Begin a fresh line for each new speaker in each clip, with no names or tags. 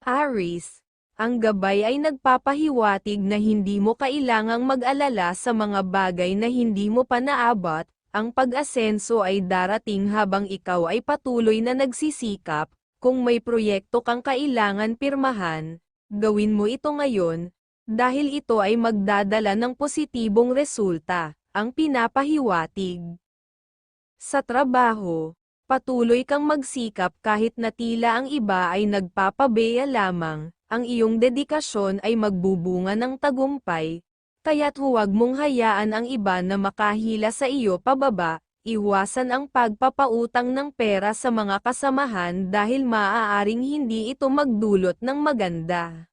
Aris, ang gabay ay nagpapahiwatig na hindi mo kailangang mag-alala sa mga bagay na hindi mo pa naabot, ang pag-asenso ay darating habang ikaw ay patuloy na nagsisikap, kung may proyekto kang kailangan pirmahan, gawin mo ito ngayon, dahil ito ay magdadala ng positibong resulta, ang pinapahiwatig. Sa trabaho, patuloy kang magsikap kahit na tila ang iba ay nagpapabeya lamang, ang iyong dedikasyon ay magbubunga ng tagumpay, kaya't huwag mong hayaan ang iba na makahila sa iyo pababa, iwasan ang pagpapautang ng pera sa mga kasamahan dahil maaaring hindi ito magdulot ng maganda.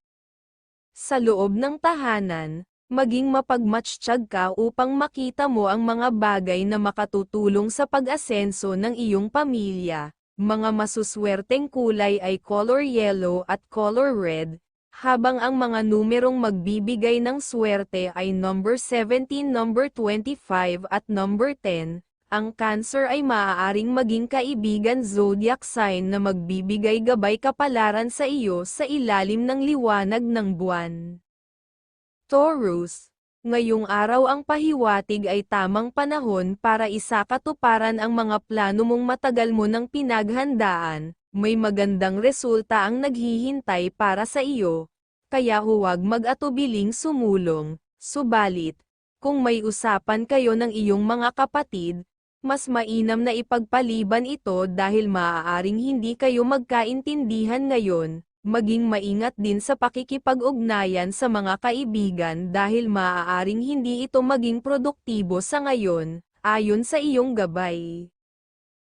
Sa loob ng tahanan, maging mapagmatsyag ka upang makita mo ang mga bagay na makatutulong sa pag-asenso ng iyong pamilya. Mga masuswerteng kulay ay color yellow at color red, habang ang mga numerong magbibigay ng swerte ay number 17, number 25 at number 10. Ang Cancer ay maaaring maging kaibigan zodiac sign na magbibigay gabay kapalaran sa iyo sa ilalim ng liwanag ng buwan. Taurus, ngayong araw ang pahiwatig ay tamang panahon para isakatuparan ang mga plano mong matagal mo nang pinaghandaan, may magandang resulta ang naghihintay para sa iyo, kaya huwag mag-atubiling sumulong, subalit, kung may usapan kayo ng iyong mga kapatid, mas mainam na ipagpaliban ito dahil maaaring hindi kayo magkaintindihan ngayon, maging maingat din sa pakikipag-ugnayan sa mga kaibigan dahil maaaring hindi ito maging produktibo sa ngayon, ayon sa iyong gabay.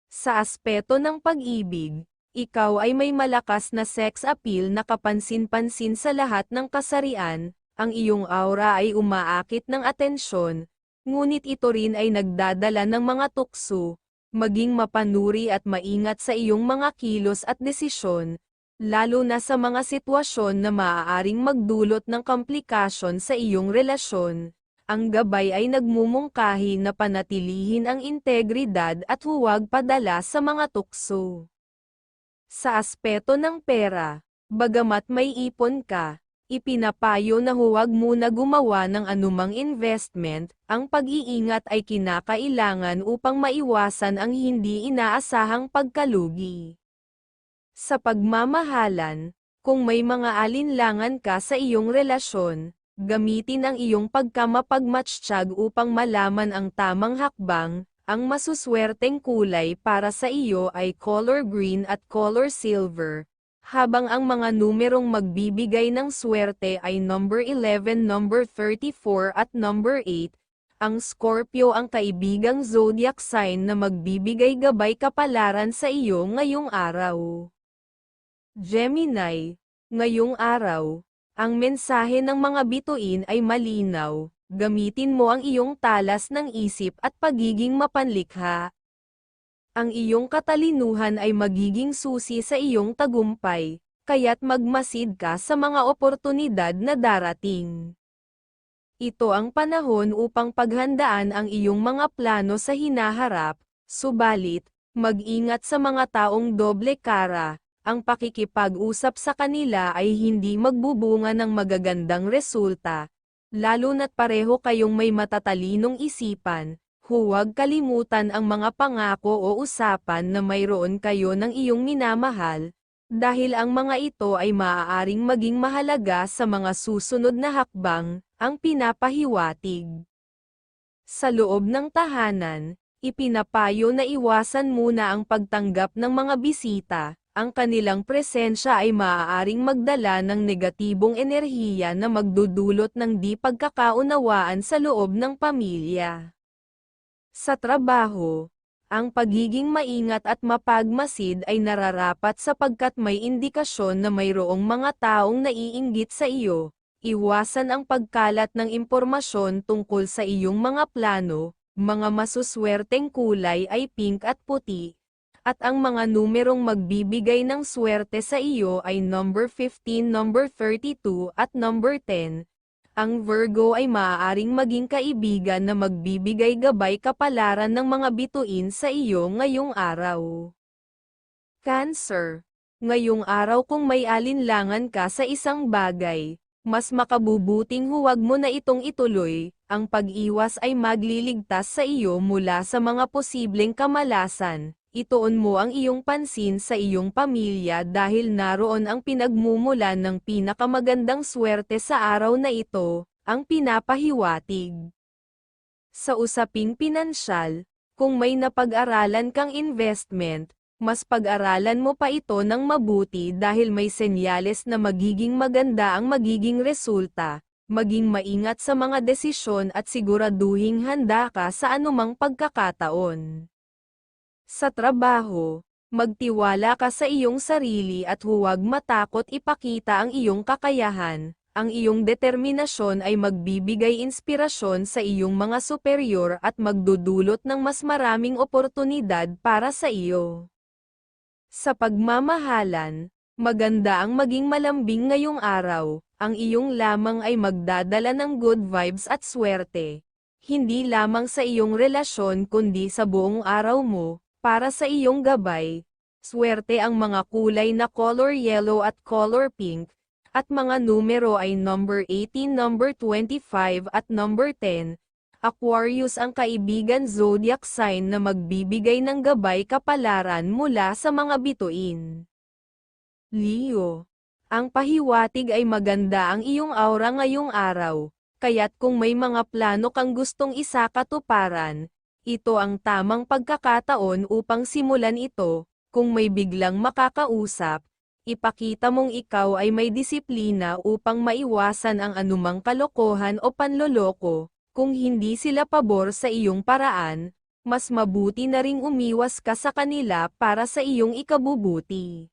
Sa aspeto ng pag-ibig, ikaw ay may malakas na sex appeal na kapansin-pansin sa lahat ng kasarian, ang iyong aura ay umaakit ng atensyon, ngunit ito rin ay nagdadala ng mga tukso, maging mapanuri at maingat sa iyong mga kilos at desisyon, lalo na sa mga sitwasyon na maaaring magdulot ng komplikasyon sa iyong relasyon. Ang gabay ay nagmumungkahi na panatilihin ang integridad at huwag padala sa mga tukso. Sa aspeto ng pera, bagamat may ipon ka, ipinapayo na huwag muna gumawa ng anumang investment, ang pag-iingat ay kinakailangan upang maiwasan ang hindi inaasahang pagkalugi. Sa pagmamahalan, kung may mga alinlangan ka sa iyong relasyon, gamitin ang iyong pagkamapagmatsyag upang malaman ang tamang hakbang, ang masuswerteng kulay para sa iyo ay color green at color silver, habang ang mga numerong magbibigay ng swerte ay number 11, number 34 at number 8, ang Scorpio ang kaibigang zodiac sign na magbibigay gabay kapalaran sa iyo ngayong araw. Gemini, ngayong araw, ang mensahe ng mga bituin ay malinaw, gamitin mo ang iyong talas ng isip at pagiging mapanlikha. Ang iyong katalinuhan ay magiging susi sa iyong tagumpay, kaya't magmasid ka sa mga oportunidad na darating. Ito ang panahon upang paghandaan ang iyong mga plano sa hinaharap, subalit, mag-ingat sa mga taong doble kara, ang pakikipag-usap sa kanila ay hindi magbubunga ng magagandang resulta, lalo na't pareho kayong may matatalinong isipan, huwag kalimutan ang mga pangako o usapan na mayroon kayo ng iyong minamahal, dahil ang mga ito ay maaaring maging mahalaga sa mga susunod na hakbang, ang pinapahiwatig. Sa loob ng tahanan, ipinapayo na iwasan muna ang pagtanggap ng mga bisita, ang kanilang presensya ay maaaring magdala ng negatibong enerhiya na magdudulot ng di pagkakaunawaan sa loob ng pamilya. Sa trabaho, ang pagiging maingat at mapagmasid ay nararapat sapagkat may indikasyon na mayroong mga taong naiinggit sa iyo, iwasan ang pagkalat ng impormasyon tungkol sa iyong mga plano, mga masuswerteng kulay ay pink at puti, at ang mga numerong magbibigay ng swerte sa iyo ay number 15, number 32 at number 10. Ang Virgo ay maaaring maging kaibigan na magbibigay gabay kapalaran ng mga bituin sa iyo ngayong araw. Cancer. Ngayong araw kung may alinlangan ka sa isang bagay, mas makabubuting huwag mo na itong ituloy, ang pag-iwas ay magliligtas sa iyo mula sa mga posibleng kamalasan. Ituon mo ang iyong pansin sa iyong pamilya dahil naroon ang pinagmumulan ng pinakamagandang swerte sa araw na ito, ang pinapahiwatig. Sa usaping pinansyal, kung may napag-aralan kang investment, mas pag-aralan mo pa ito ng mabuti dahil may senyales na magiging maganda ang magiging resulta, maging maingat sa mga desisyon at siguraduhing handa ka sa anumang pagkakataon. Sa trabaho, magtiwala ka sa iyong sarili at huwag matakot ipakita ang iyong kakayahan, ang iyong determinasyon ay magbibigay inspirasyon sa iyong mga superior at magdudulot ng mas maraming oportunidad para sa iyo. Sa pagmamahalan, maganda ang maging malambing ngayong araw, ang iyong lamang ay magdadala ng good vibes at swerte. Hindi lamang sa iyong relasyon kundi sa buong araw mo, para sa iyong gabay. Swerte ang mga kulay na color yellow at color pink, at mga numero ay number 18, number 25 at number 10, Aquarius ang kaibigan zodiac sign na magbibigay ng gabay kapalaran mula sa mga bituin. Leo. Ang pahiwatig ay maganda ang iyong aura ngayong araw, kaya't kung may mga plano kang gustong isakatuparan, ito ang tamang pagkakataon upang simulan ito, kung may biglang makakausap, ipakita mong ikaw ay may disiplina upang maiwasan ang anumang kalokohan o panloloko, kung hindi sila pabor sa iyong paraan, mas mabuti na ring umiwas ka sa kanila para sa iyong ikabubuti.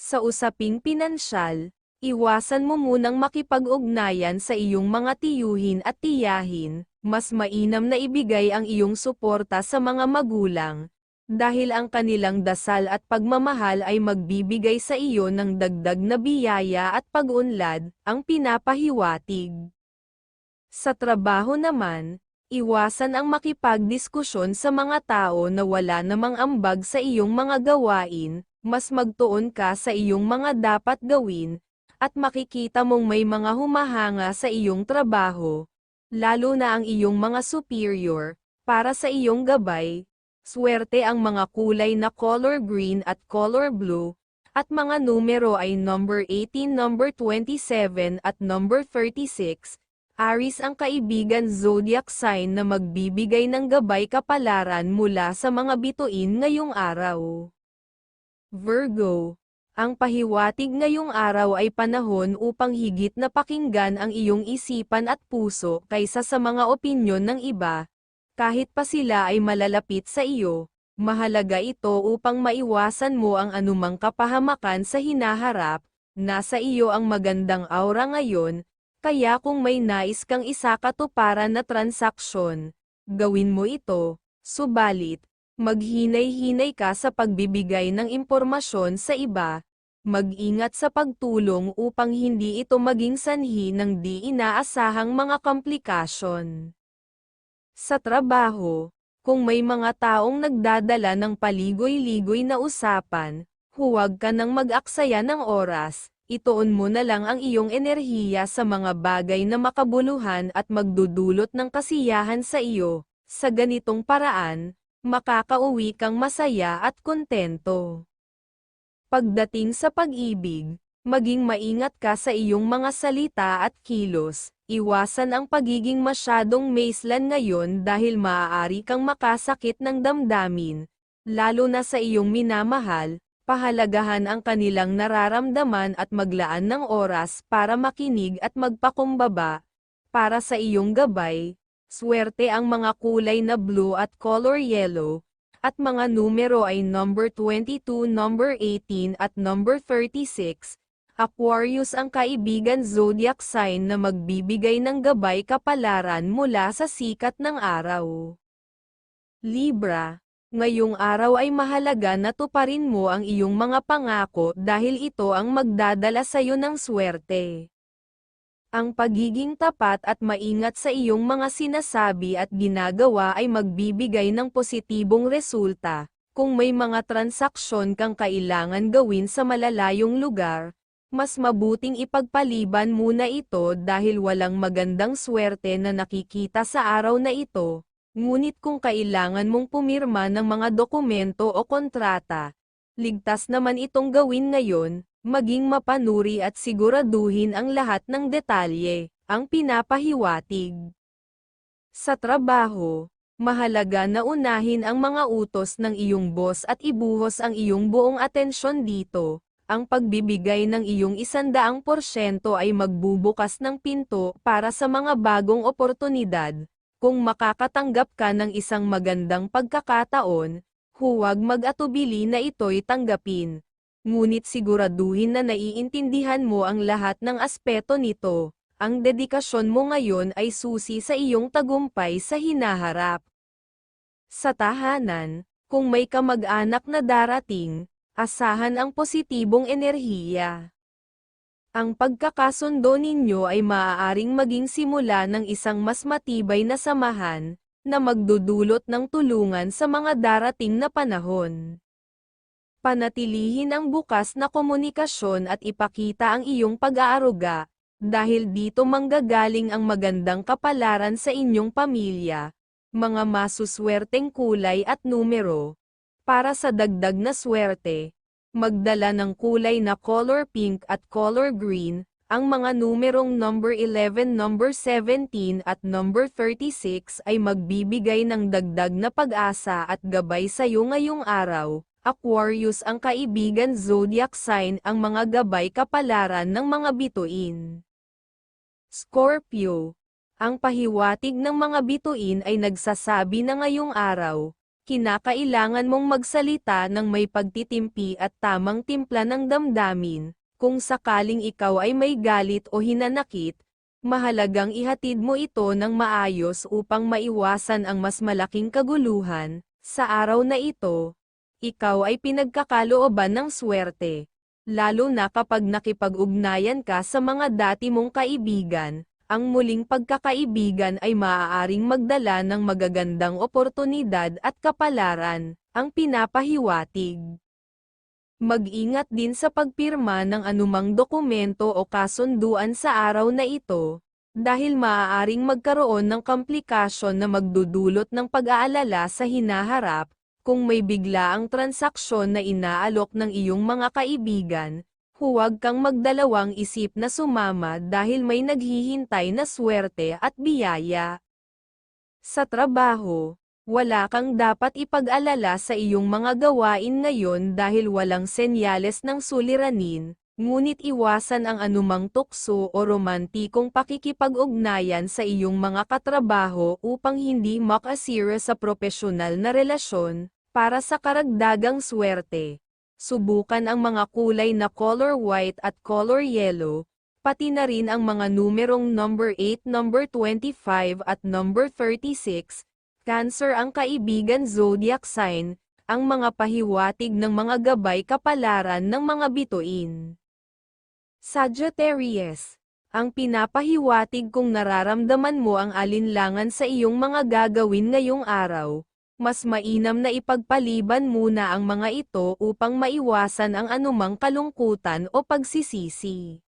Sa usaping pinansyal, iwasan mo munang makipag-ugnayan sa iyong mga tiyuhin at tiyahin, mas mainam na ibigay ang iyong suporta sa mga magulang, dahil ang kanilang dasal at pagmamahal ay magbibigay sa iyo ng dagdag na biyaya at pag-unlad, ang pinapahiwatig. Sa trabaho naman, iwasan ang makipagdiskusyon sa mga tao na wala namang ambag sa iyong mga gawain, mas magtuon ka sa iyong mga dapat gawin, at makikita mong may mga humahanga sa iyong trabaho, lalo na ang iyong mga superior, para sa iyong gabay, swerte ang mga kulay na color green at color blue, at mga numero ay number 18, number 27 at number 36, Aris ang kaibigan zodiac sign na magbibigay ng gabay kapalaran mula sa mga bituin ngayong araw. Virgo, ang pahiwatig ngayong araw ay panahon upang higit na pakinggan ang iyong isipan at puso kaysa sa mga opinyon ng iba. Kahit pa sila ay malalapit sa iyo, mahalaga ito upang maiwasan mo ang anumang kapahamakan sa hinaharap, nasa iyo ang magandang aura ngayon, kaya kung may nais kang isakatuparan na transaksyon, gawin mo ito, subalit, maghinay-hinay ka sa pagbibigay ng impormasyon sa iba, mag-ingat sa pagtulong upang hindi ito maging sanhi ng di inaasahang mga komplikasyon. Sa trabaho, kung may mga taong nagdadala ng paligoy-ligoy na usapan, huwag ka nang mag-aksaya ng oras, ituon mo na lang ang iyong enerhiya sa mga bagay na makabuluhan at magdudulot ng kasiyahan sa iyo. Sa ganitong paraan, makakauwi kang masaya at kontento. Pagdating sa pag-ibig, maging maingat ka sa iyong mga salita at kilos, iwasan ang pagiging masyadong maislan ngayon dahil maaari kang makasakit ng damdamin, lalo na sa iyong minamahal, pahalagahan ang kanilang nararamdaman at maglaan ng oras para makinig at magpakumbaba. Para sa iyong gabay, swerte ang mga kulay na blue at color yellow, at mga numero ay number 22, number 18 at number 36. Aquarius ang kaibigan zodiac sign na magbibigay ng gabay kapalaran mula sa sikat ng araw. Libra Ngayong araw ay mahalaga na tuparin mo ang iyong mga pangako dahil ito ang magdadala sa iyo ng swerte. Ang pagiging tapat at maingat sa iyong mga sinasabi at ginagawa ay magbibigay ng positibong resulta. Kung may mga transaksyon kang kailangan gawin sa malalayong lugar, mas mabuting ipagpaliban muna ito dahil walang magandang swerte na nakikita sa araw na ito. Ngunit kung kailangan mong pumirma ng mga dokumento o kontrata, ligtas naman itong gawin ngayon, maging mapanuri at siguraduhin ang lahat ng detalye, ang pinapahiwatig. Sa trabaho, mahalaga na unahin ang mga utos ng iyong boss at ibuhos ang iyong buong atensyon dito. Ang pagbibigay ng iyong isandaang porsyento ay magbubukas ng pinto para sa mga bagong oportunidad. Kung makakatanggap ka ng isang magandang pagkakataon, huwag mag-atubili na ito'y tanggapin ngunit siguraduhin na naiintindihan mo ang lahat ng aspeto nito. Ang dedikasyon mo ngayon ay susi sa iyong tagumpay sa hinaharap. Sa tahanan, kung may kamag-anak na darating, asahan ang positibong enerhiya. Ang pagkakasundo ninyo ay maaaring maging simula ng isang mas matibay na samahan, na magdudulot ng tulungan sa mga darating na panahon. Panatilihin ang bukas na komunikasyon at ipakita ang iyong pag-aaruga, dahil dito manggagaling ang magandang kapalaran sa inyong pamilya, mga masuswerteng kulay at numero. Para sa dagdag na swerte, magdala ng kulay na color pink at color green, ang mga numerong number 11, number 17 at number 36 ay magbibigay ng dagdag na pag-asa at gabay sa iyo ngayong araw. Aquarius ang kaibigan zodiac sign ang mga gabay kapalaran ng mga bituin. Scorpio. Ang pahiwatig ng mga bituin ay nagsasabi na ngayong araw, kinakailangan mong magsalita ng may pagtitimpi at tamang timpla ng damdamin, kung sakaling ikaw ay may galit o hinanakit, mahalagang ihatid mo ito ng maayos upang maiwasan ang mas malaking kaguluhan, sa araw na ito, ikaw ay pinagkakalooban ng swerte. Lalo na kapag nakipag-ugnayan ka sa mga dati mong kaibigan, ang muling pagkakaibigan ay maaaring magdala ng magagandang oportunidad at kapalaran, ang pinapahiwatig. Mag-ingat din sa pagpirma ng anumang dokumento o kasunduan sa araw na ito, dahil maaaring magkaroon ng komplikasyon na magdudulot ng pag-aalala sa hinaharap, kung may bigla ang transaksyon na inaalok ng iyong mga kaibigan, huwag kang magdalawang isip na sumama dahil may naghihintay na swerte at biyaya. Sa trabaho, wala kang dapat ipag-alala sa iyong mga gawain ngayon dahil walang senyales ng suliranin, ngunit iwasan ang anumang tukso o romantikong pakikipag-ugnayan sa iyong mga katrabaho upang hindi makasira sa profesional na relasyon, para sa karagdagang swerte, subukan ang mga kulay na color white at color yellow, pati na rin ang mga numerong number 8, number 25 at number 36. Cancer ang kaibigan zodiac sign, ang mga pahiwatig ng mga gabay kapalaran ng mga bituin. Sagittarius, ang pinapahiwatig kung nararamdaman mo ang alinlangan sa iyong mga gagawin ngayong araw, mas mainam na ipagpaliban muna ang mga ito upang maiwasan ang anumang kalungkutan o pagsisisi.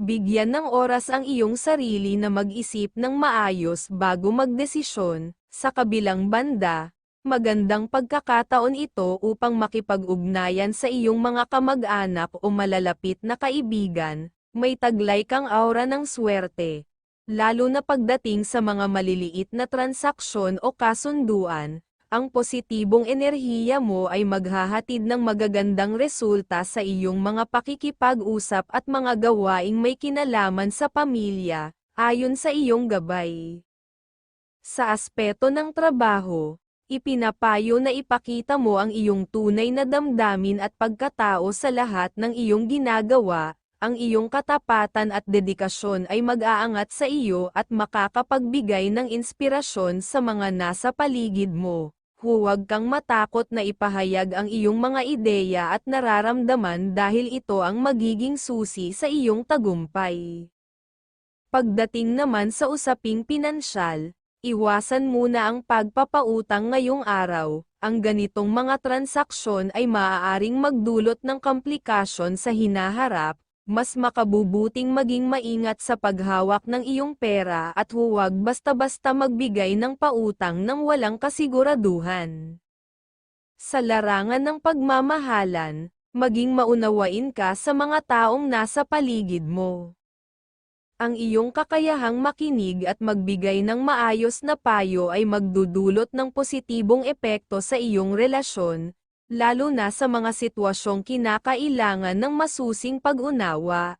Bigyan ng oras ang iyong sarili na mag-isip ng maayos bago magdesisyon, sa kabilang banda, magandang pagkakataon ito upang makipag-ugnayan sa iyong mga kamag-anak o malalapit na kaibigan, may taglay kang aura ng swerte, lalo na pagdating sa mga maliliit na transaksyon o kasunduan, ang positibong enerhiya mo ay maghahatid ng magagandang resulta sa iyong mga pakikipag-usap at mga gawaing may kinalaman sa pamilya, ayon sa iyong gabay. Sa aspeto ng trabaho, ipinapayo na ipakita mo ang iyong tunay na damdamin at pagkatao sa lahat ng iyong ginagawa, ang iyong katapatan at dedikasyon ay mag-aangat sa iyo at makakapagbigay ng inspirasyon sa mga nasa paligid mo. Huwag kang matakot na ipahayag ang iyong mga ideya at nararamdaman dahil ito ang magiging susi sa iyong tagumpay. Pagdating naman sa usaping pinansyal, iwasan muna ang pagpapautang ngayong araw. Ang ganitong mga transaksyon ay maaaring magdulot ng komplikasyon sa hinaharap, mas makabubuting maging maingat sa paghawak ng iyong pera at huwag basta-basta magbigay ng pautang ng walang kasiguraduhan. Sa larangan ng pagmamahalan, maging maunawain ka sa mga taong nasa paligid mo. Ang iyong kakayahang makinig at magbigay ng maayos na payo ay magdudulot ng positibong epekto sa iyong relasyon, lalo na sa mga sitwasyong kinakailangan ng masusing pag-unawa.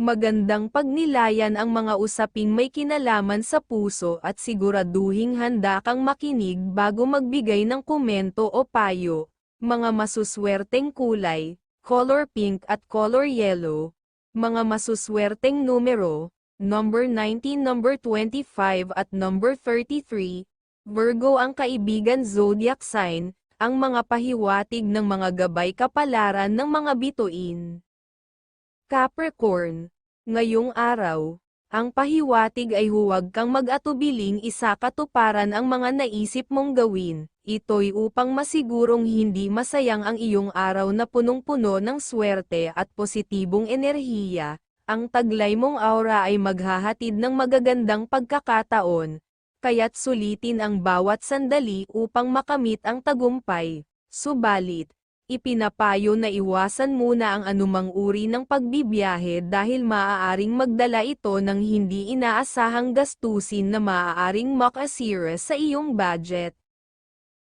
Magandang pagnilayan ang mga usaping may kinalaman sa puso at siguraduhing handa kang makinig bago magbigay ng komento o payo. Mga masuswerteng kulay, color pink at color yellow, mga masuswerteng numero, number 19, number 25 at number 33, Virgo ang kaibigan zodiac sign, ang mga pahiwatig ng mga gabay kapalaran ng mga bituin. Capricorn, ngayong araw, ang pahiwatig ay huwag kang mag-atubiling isa katuparan ang mga naisip mong gawin, ito'y upang masigurong hindi masayang ang iyong araw na punong-puno ng swerte at positibong enerhiya, ang taglay mong aura ay maghahatid ng magagandang pagkakataon, kaya't sulitin ang bawat sandali upang makamit ang tagumpay. Subalit, ipinapayo na iwasan muna ang anumang uri ng pagbibiyahe dahil maaaring magdala ito ng hindi inaasahang gastusin na maaaring makasira sa iyong budget.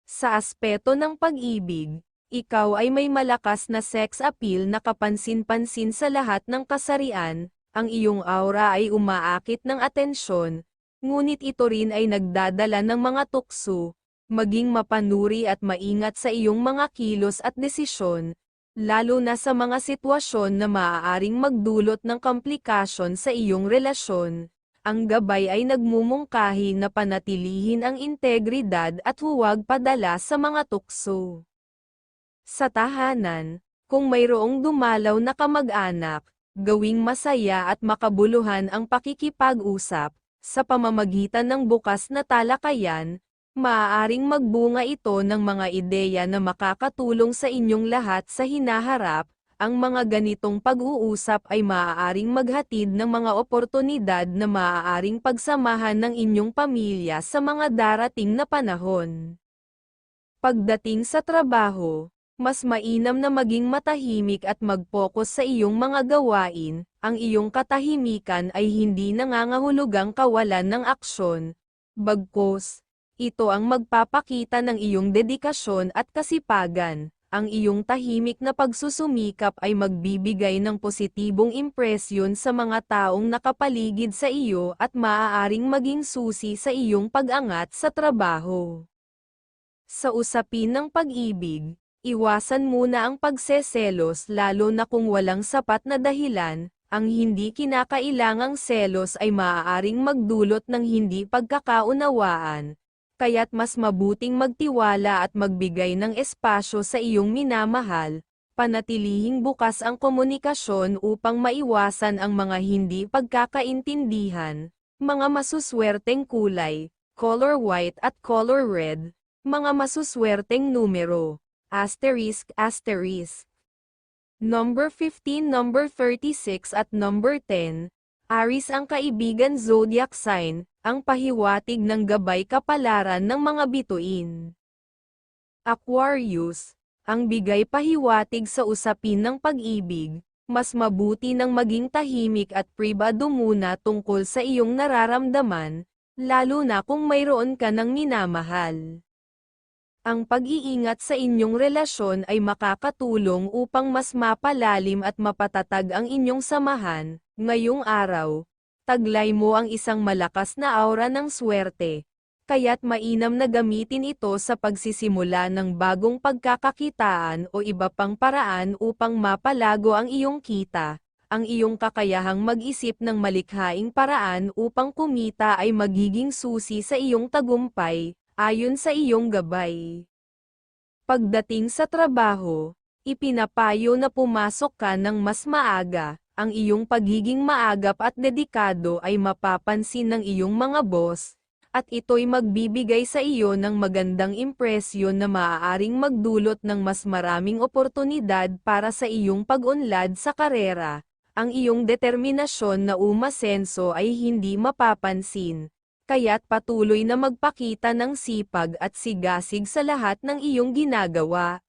Sa aspeto ng pag-ibig, ikaw ay may malakas na sex appeal na kapansin-pansin sa lahat ng kasarian, ang iyong aura ay umaakit ng atensyon, ngunit ito rin ay nagdadala ng mga tukso, maging mapanuri at maingat sa iyong mga kilos at desisyon, lalo na sa mga sitwasyon na maaaring magdulot ng komplikasyon sa iyong relasyon ang gabay ay nagmumungkahi na panatilihin ang integridad at huwag padala sa mga tukso. Sa tahanan, kung mayroong dumalaw na kamag-anak, gawing masaya at makabuluhan ang pakikipag-usap, sa pamamagitan ng bukas na talakayan, maaaring magbunga ito ng mga ideya na makakatulong sa inyong lahat sa hinaharap, ang mga ganitong pag-uusap ay maaaring maghatid ng mga oportunidad na maaaring pagsamahan ng inyong pamilya sa mga darating na panahon. Pagdating sa trabaho, mas mainam na maging matahimik at mag-focus sa iyong mga gawain, ang iyong katahimikan ay hindi nangangahulugang kawalan ng aksyon. Bagkos, ito ang magpapakita ng iyong dedikasyon at kasipagan ang iyong tahimik na pagsusumikap ay magbibigay ng positibong impresyon sa mga taong nakapaligid sa iyo at maaaring maging susi sa iyong pag-angat sa trabaho. Sa usapin ng pag-ibig, iwasan muna ang pagseselos lalo na kung walang sapat na dahilan, ang hindi kinakailangang selos ay maaaring magdulot ng hindi pagkakaunawaan, kaya't mas mabuting magtiwala at magbigay ng espasyo sa iyong minamahal, panatilihing bukas ang komunikasyon upang maiwasan ang mga hindi pagkakaintindihan, mga masuswerteng kulay, color white at color red, mga masuswerteng numero, asterisk asterisk. Number 15, number 36 at number 10, Aris ang kaibigan zodiac sign, ang pahiwatig ng gabay kapalaran ng mga bituin. Aquarius, ang bigay pahiwatig sa usapin ng pag-ibig, mas mabuti nang maging tahimik at pribado muna tungkol sa iyong nararamdaman, lalo na kung mayroon ka ng minamahal. Ang pag-iingat sa inyong relasyon ay makakatulong upang mas mapalalim at mapatatag ang inyong samahan, ngayong araw, taglay mo ang isang malakas na aura ng swerte. Kaya't mainam na gamitin ito sa pagsisimula ng bagong pagkakakitaan o iba pang paraan upang mapalago ang iyong kita. Ang iyong kakayahang mag-isip ng malikhaing paraan upang kumita ay magiging susi sa iyong tagumpay, ayon sa iyong gabay. Pagdating sa trabaho, ipinapayo na pumasok ka ng mas maaga, ang iyong pagiging maagap at dedikado ay mapapansin ng iyong mga boss, at ito'y magbibigay sa iyo ng magandang impresyon na maaaring magdulot ng mas maraming oportunidad para sa iyong pag-unlad sa karera. Ang iyong determinasyon na umasenso ay hindi mapapansin, kaya't patuloy na magpakita ng sipag at sigasig sa lahat ng iyong ginagawa.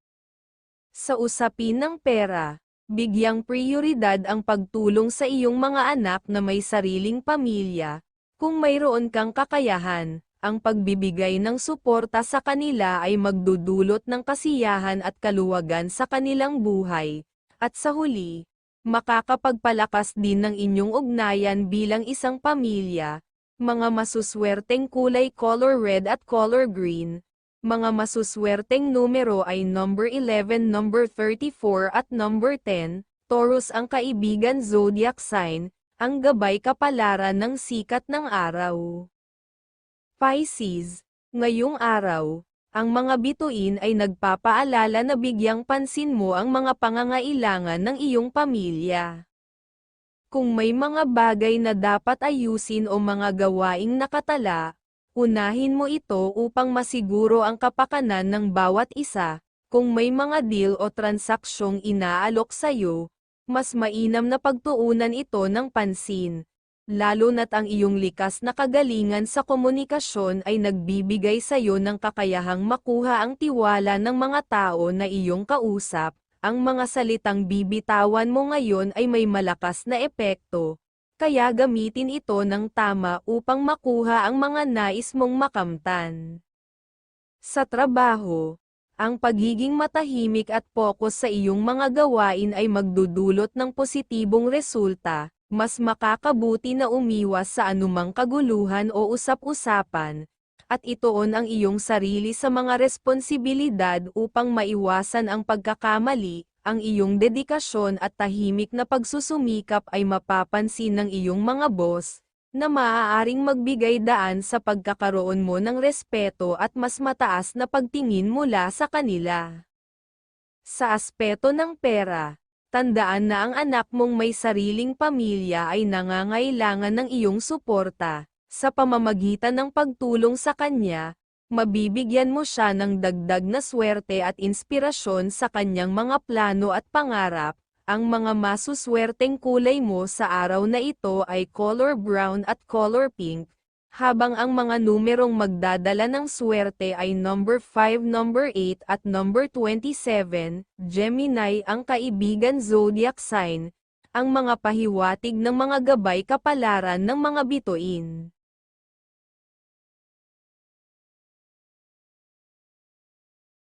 Sa usapin ng pera, bigyang prioridad ang pagtulong sa iyong mga anak na may sariling pamilya, kung mayroon kang kakayahan, ang pagbibigay ng suporta sa kanila ay magdudulot ng kasiyahan at kaluwagan sa kanilang buhay. At sa huli, makakapagpalakas din ng inyong ugnayan bilang isang pamilya. Mga masuswerteng kulay color red at color green. Mga masuswerteng numero ay number 11, number 34 at number 10. Taurus ang kaibigan zodiac sign, ang gabay kapalaran ng sikat ng araw. Pisces, ngayong araw, ang mga bituin ay nagpapaalala na bigyang pansin mo ang mga pangangailangan ng iyong pamilya. Kung may mga bagay na dapat ayusin o mga gawaing nakatala, unahin mo ito upang masiguro ang kapakanan ng bawat isa. Kung may mga deal o transaksyong inaalok sa'yo, mas mainam na pagtuunan ito ng pansin. Lalo na't ang iyong likas na kagalingan sa komunikasyon ay nagbibigay sa iyo ng kakayahang makuha ang tiwala ng mga tao na iyong kausap. Ang mga salitang bibitawan mo ngayon ay may malakas na epekto, kaya gamitin ito ng tama upang makuha ang mga nais mong makamtan. Sa trabaho, ang pagiging matahimik at pokus sa iyong mga gawain ay magdudulot ng positibong resulta, mas makakabuti na umiwas sa anumang kaguluhan o usap-usapan, at itoon ang iyong sarili sa mga responsibilidad upang maiwasan ang pagkakamali, ang iyong dedikasyon at tahimik na pagsusumikap ay mapapansin ng iyong mga boss, na maaaring magbigay daan sa pagkakaroon mo ng respeto at mas mataas na pagtingin mula sa kanila. Sa aspeto ng pera, tandaan na ang anak mong may sariling pamilya ay nangangailangan ng iyong suporta, sa pamamagitan ng pagtulong sa kanya, mabibigyan mo siya ng dagdag na swerte at inspirasyon sa kanyang mga plano at pangarap, ang mga masuswerteng kulay mo sa araw na ito ay color brown at color pink, habang ang mga numerong magdadala ng swerte ay number 5, number 8 at number 27, Gemini ang kaibigan zodiac sign, ang mga pahiwatig ng mga gabay kapalaran ng mga bituin.